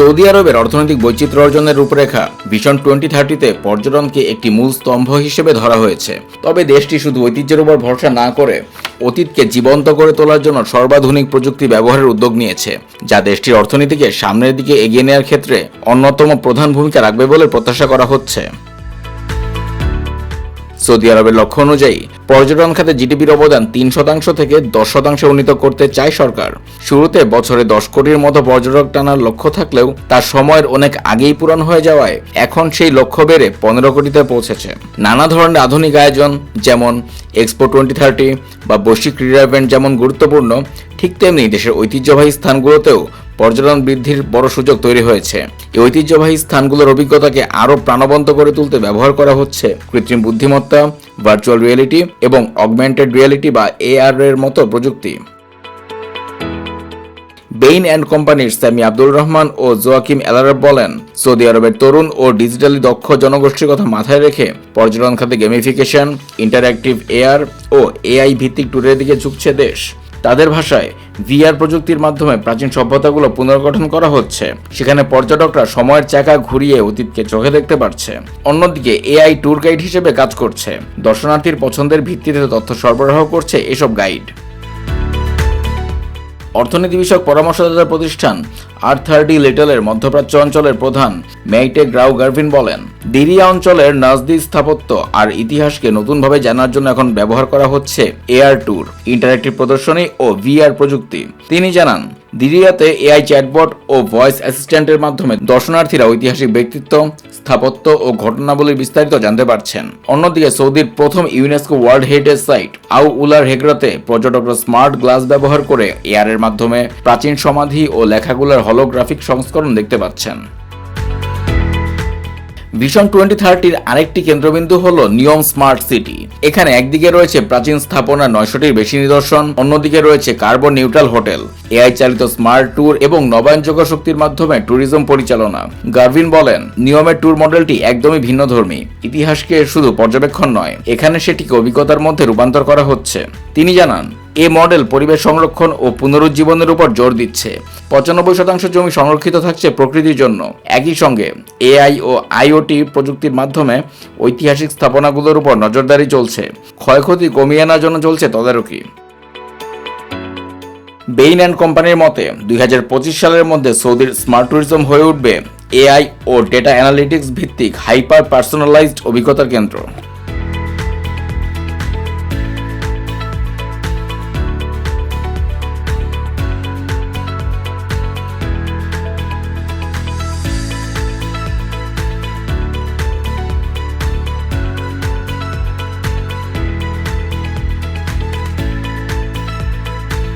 Saudi আরবের অর্থনৈতিক বৈচিত্র্য অর্জনের রূপরেখা ভিশন টোয়েন্টি থার্টিতে পর্যটনকে একটি মূল স্তম্ভ হিসেবে ধরা হয়েছে। তবে দেশটি শুধু ঐতিহ্যের উপর ভরসা না করে অতীতকে জীবন্ত করে তোলার জন্য সর্বাধুনিক প্রযুক্তি ব্যবহারের উদ্যোগ নিয়েছে, যা দেশটির অর্থনীতিকে সামনের দিকে এগিয়ে নেওয়ার ক্ষেত্রে অন্যতম প্রধান ভূমিকা রাখবে বলে প্রত্যাশা করা হচ্ছে। সৌদি আরবের লক্ষ্য অনুযায়ী পর্যটন খাতে জিডিপির অবদান তিন শতাংশ থেকে দশ শতাংশে উন্নীত করতে চায় সরকার। শুরুতে বছরে দশ কোটির মতো পর্যটক টানার লক্ষ্য থাকলেও তার সময়ের অনেক আগেই পূরণ হয়ে যাওয়ায় এখন সেই লক্ষ্য বেড়ে পনেরো কোটিতে পৌঁছেছে। নানা ধরনের আধুনিক আয়োজন, যেমন এক্সপো টোয়েন্টি থার্টি বা বৈশ্বিক ক্রীড়া ইভেন্ট যেমন গুরুত্বপূর্ণ, ঠিক তেমনি দেশের ঐতিহ্যবাহী স্থানগুলোতেও পর্যটন বৃদ্ধির বড় সুযোগ তৈরি হয়েছে। এই ঐতিহ্যবাহী স্থানগুলোর অভিজ্ঞতাকে আরও প্রাণবন্ত করে তুলতে ব্যবহার করা হচ্ছে কৃত্রিম বুদ্ধিমত্তা ভার্চুয়াল রিয়েলিটি এবং অগমেন্টেড রিয়েলিটি বা এআর এর মতো প্রযুক্তি। বেইন অ্যান্ড কোম্পানির স্যামি আব্দুল রহমান ও জোয়াকিম এলারব বলেন, সৌদি আরবের তরুণ ও ডিজিটালি দক্ষ জনগোষ্ঠীর কথা মাথায় রেখে পর্যটন খাতে গেমিফিকেশন ইন্টারঅ্যাক্টিভ এআর ও এআই ভিত্তিক ট্যুরের দিকে ঝুঁকছে দেশ। তাদের ভাষায় ভিআর প্রযুক্তির মাধ্যমে প্রাচীন সভ্যতাগুলো পুনর্গঠন করা হচ্ছে। সেখানে পর্যটকরা সময়ের চাকা ঘুরিয়ে অতীতকে চোখে দেখতে পারছে। অন্যদিকে এআই ট্যুর গাইড হিসেবে কাজ করছে। দর্শনার্থীর পছন্দের ভিত্তিতে তথ্য সরবরাহ করছে এসব গাইড। অর্থনীতি বিষয়ক পরামর্শদাতা প্রতিষ্ঠান আর থার্টি লিটলের মধ্যপ্রাচ্য অঞ্চলের প্রধান মেইটে গ্রাউ গার্ভিন বলেন, দিরিয়া অঞ্চলের নাজদি স্থাপত্য আর ইতিহাসকে নতুনভাবে জানার জন্য এখন ব্যবহার করা হচ্ছে এয়ার ট্যুর ইন্টারেক্টিভ প্রদর্শনী ও ভিআর প্রযুক্তি। তিনি জানান, দিরিয়াতে এআই চ্যাটবট ও ভয়েস অ্যাসিস্ট্যান্টের মাধ্যমে দর্শনার্থীরা ঐতিহাসিক ব্যক্তিত্ব, স্থাপত্য ও ঘটনাবলীর বিস্তারিত জানতে পারছেন। অন্যদিকে, সৌদির প্রথম ইউনেস্কো ওয়ার্ল্ড হেরিটেজ সাইট আউ উলার হেগরাতে পর্যটকরা স্মার্ট গ্লাস ব্যবহার করে এআরের মাধ্যমে প্রাচীন সমাধি ও লেখাগুলোর হলোগ্রাফিক সংস্করণ দেখতে পাচ্ছেন। ভিশন টোয়েন্টি থার্টির আরেকটি কেন্দ্রবিন্দু হল নিয়ম স্মার্ট সিটি এখানে একদিকে রয়েছে প্রাচীন স্থাপনা নয়শটির বেশি নিদর্শন, অন্যদিকে রয়েছে কার্বন নিউট্রাল হোটেল। এআই চালিত স্মার্ট ট্যুর এবং নবায়নযোগ্য শক্তির মাধ্যমে ট্যুরিজম পরিচালনা। গার্ভিন বলেন, নিয়মের ট্যুর মডেলটি একদমই ভিন্নধর্মী। ইতিহাসকে শুধু পর্যবেক্ষণ নয়, এখানে সেটিকে অভিজ্ঞতার মধ্যে রূপান্তর করা হচ্ছে। তিনি জানান এ মডেল পরিবেশ সংরক্ষণ ও পুনরুজ্জীবনের উপর জোর দিচ্ছে। পঁচানব্বই শতাংশ জমি সংরক্ষিত থাকছে প্রকৃতির জন্য। একই সঙ্গে এআই ও আইওটি প্রযুক্তির মাধ্যমে ঐতিহাসিক স্থাপনাগুলোর উপর নজরদারি চলছে। ক্ষয়ক্ষতি কমিয়ে আনার জন্য চলছে তদারকি। বেইন অ্যান্ড কোম্পানির মতে, দুই হাজার পঁচিশ সালের মধ্যে সৌদির স্মার্ট ট্যুরিজম হয়ে উঠবে এআই ও ডেটা অ্যানালিটিক্স ভিত্তিক হাইপার পার্সোনালাইজড অভিজ্ঞতার কেন্দ্র।